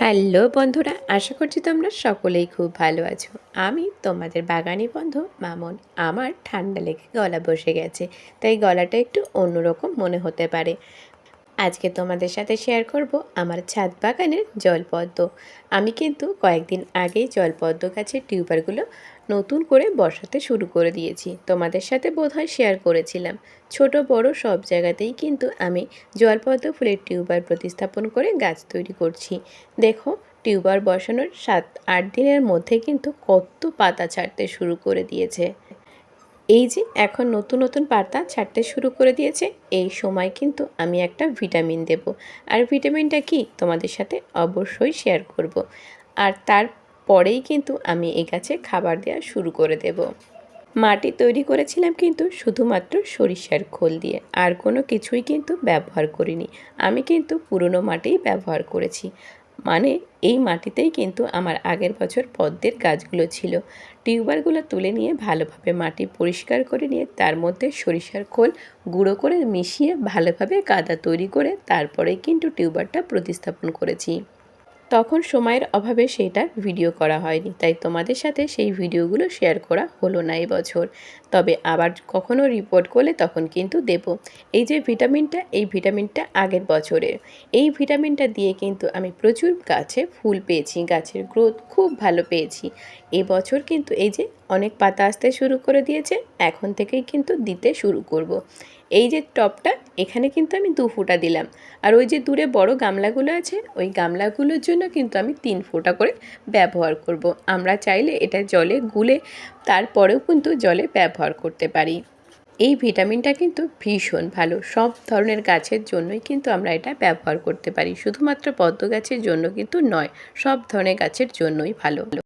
Hello বন্ধুরা, আশা করছি তোমরা সকলেই খুব ভালো আছো। আমি তোমাদের বাগানি বন্ধু মামন। আমার ঠান্ডা লেগে গলা বসে গেছে, তাই গলাটা একটু অন্যরকম মনে হতে পারে। আজকে তোমাদের সাথে শেয়ার করব আমার ছাদ বাগানের জলপদ্ম। আমি কিন্তু কয়েকদিন আগেই জলপদ্ম গাছের টিউবারগুলো নতুন করে বসাতে শুরু করে দিয়েছি। তোমাদের সাথে বোধহয় শেয়ার করেছিলাম। ছোট, বড় সব জায়গাতেই কিন্তু আমি জলপদ্ম ফুলের টিউবার প্রতিস্থাপন করে গাছ তৈরি করছি। দেখো, টিউবার বসানোর সাত, আট দিনের মধ্যে কিন্তু কত পাতা ছাড়তে শুরু করে দিয়েছে। এই যে এখন নতুন নতুন পাতা ছাড়তে শুরু করে দিয়েছে, এই সময় কিন্তু আমি একটা ভিটামিন দেব। আর ভিটামিনটা কি? তোমাদের সাথে অবশ্যই শেয়ার করব। আর তারপরেই কিন্তু আমি এই গাছে খাবার দেওয়া শুরু করে দেব। মাটি তৈরি করেছিলাম কিন্তু শুধুমাত্র সরিষার খোল দিয়ে, আর কোনো কিছুই কিন্তু ব্যবহার করিনি। আমি কিন্তু পুরনো মাটিই ব্যবহার করেছি। মানে এই মাটিতেই কিন্তু আমার আগের বছর পদ্মের গাছগুলো ছিল। টিউবারগুলো তুলে নিয়ে ভালোভাবে মাটি পরিষ্কার করে নিয়ে তার মধ্যে সরিষার খোল গুঁড়ো করে মিশিয়ে ভালোভাবে কাদা তৈরি করে তারপরে কিন্তু টিউবারটা প্রতিস্থাপন করেছি। তখন সময়ের অভাবে সেইটা ভিডিও করা হয়নি। তাই তোমাদের সাথে সেই ভিডিওগুলো শেয়ার করা হলো না বছর তবে আবার কখনো রিপোর্ট করলে তখন কিন্তু দেব। এই যে ভিটামিনটা এই ভিটামিনটা আগের বছরের। এই ভিটামিনটা দিয়ে কিন্তু আমি প্রচুর গাছে ফুল পেয়েছি, গাছের গ্রোথ খুব ভালো পেয়েছি। এবছর কিন্তু এই যে অনেক পাতা আসতে শুরু করে দিয়েছে, এখন থেকেই কিন্তু দিতে শুরু করব। এই যে টপটা, এখানে কিন্তু আমি দু ফোঁটা দিলাম। আর ওই যে দূরে বড় গামলাগুলো আছে, ওই গামলাগুলোর জন্য কিন্তু আমি তিন ফোঁটা করে ব্যবহার করব। আমরা চাইলে এটা জলে গুলে তারপরেও কিন্তু জলে ব্যবহার করতে পারি। এই ভিটামিনটা কিন্তু ভীষণ ভালো। সব ধরনের গাছের জন্যই কিন্তু আমরা এটা ব্যবহার করতে পারি। শুধুমাত্র পদ্ম গাছের জন্য কিন্তু নয়, সব ধরনের গাছের জন্যই ভালো।